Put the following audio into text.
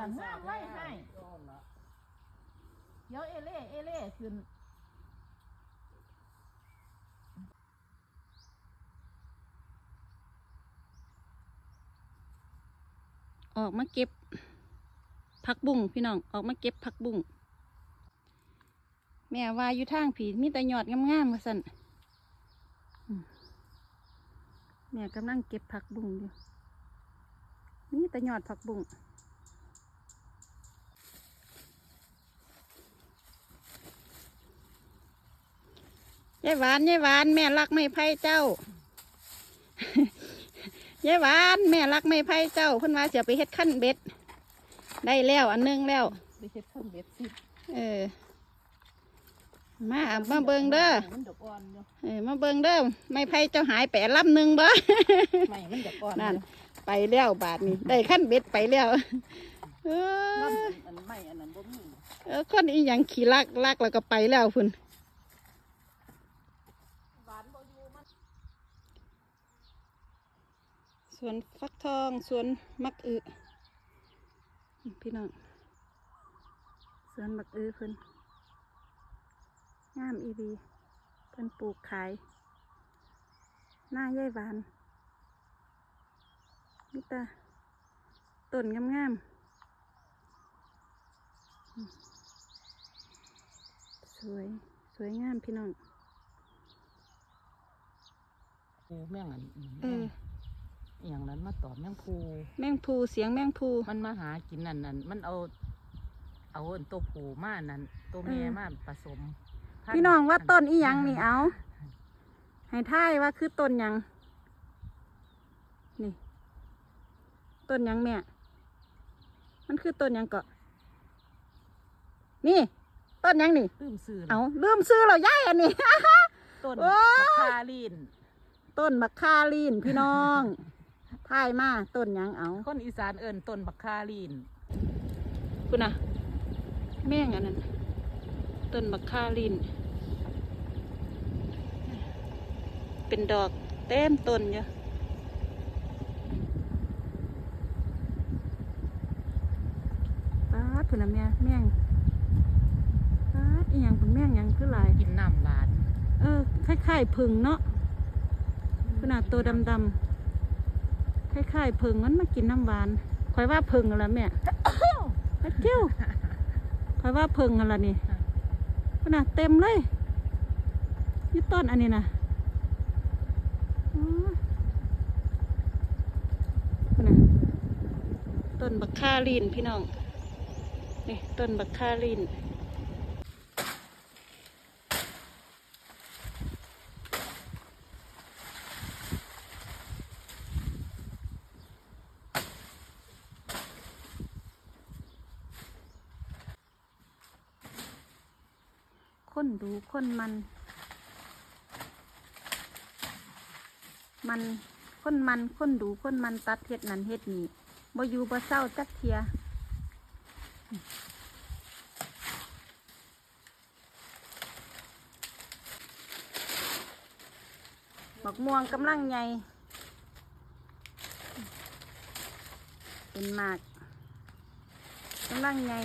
ลังห้างไล่ให้เดี๋ยวเอเล่เอเล่ขึ้นออกมาเก็บผักบุ้งพี่น้องออกมาเก็บผักบุ้งแม่วายอยู่ทางผีมีแต่หยอดงามๆมาสั่นแม่กำลังเก็บผักบุ้งอยู่มีแต่หยอดผักบุ้ง ยายหวานยายหวาน แม่รักไม่ไพ่เจ้ายายหวาน แม่รักไม่ไพ่เจ้าเพิ่นว่าจะไปเฮ็ดขั้นเบ็ด ได้แล้วอันหนึงแล้วไปเฮ็ดข้าวเบ็ดสิเออ มามาเบิงเด้อมันดอกอ่อนอยู่เออมาเบิงเด้อไม่ไพ่เจ้าหายแปดลำหนึ่งบ่ไม่มันดอกอ่อนนั่นไปแล้วบาทนี้ได้ขั้นเบ็ดไปแล้วเอน้อำอันไม่อันนั้นบ่มีเออคนอีหยังขี่ลักลักแล้วก็ไปแล้วพุ่น หวานบ่อยู่มัน สวนฟักทอง สวนมักอึ พี่น้อง สวนมักอึเพิ่นงามอีดีเพิ่นปลูกขาย หน้าย่ายหวานนี่ตาต้นงามๆอืมสวย สวยงามพี่น้องปูแม่งอันเออ อหย่างนั้นมาตอบแม่งปูแมงภูเสียงแมงภู มันมาหากินนั่นนั่นมันเอา เอาอันตัวผูมานั่นตัวแม่มาผสมพัธุ์พี่น้องว่าต้นอีหยังนี่เอาให้ทายว่าคือต้นหยังนี่ต้นหยังแม่มันคือต้นหยังเกาะนี่ต้นหยังนี่ลืมซื้อเอาลืมซื้อเหรอย่ายอันนี้ ต้นโอ้ยมะคาลีนต้นมะคาลีนพี่น้อง ทายมาต้นหยังเอาคนอีสานเอิ้นต้นบักคาลีนคุณน่ะแม่งอันนั้นต้นมะคาลีนเป็นดอกเต็มต้นอยู่ป้าดพุ่นน่ะแม่แม่งป้าดอีหยังเป็นแม่งหยังคือหลายกินน้ำหวาน เออคล้ายๆผึ่งเนาะขนาดตัวดำๆ คล้ายๆผึ่งมันมากินน้ำหวานคอยว่าผึ่งอะไรแม่พระเจ้าคอยว่าผึ่งอะไรนี่ขนาดเต็มเลยอยี่ต้นอันนี้นะอ๋อพุ่นน่ะต้นบักคาลีนพี่น้อง นี่ต้นบักคาลีน คนดูคนมัน มันคนมันคนดูคนมันตัดเฮ็ดนั่นเฮ็ดนี่บ่อยู่บ่เศร้าจักเทียบักม่วงกำลังใหญ่เป็นหมากกำลังใหญ่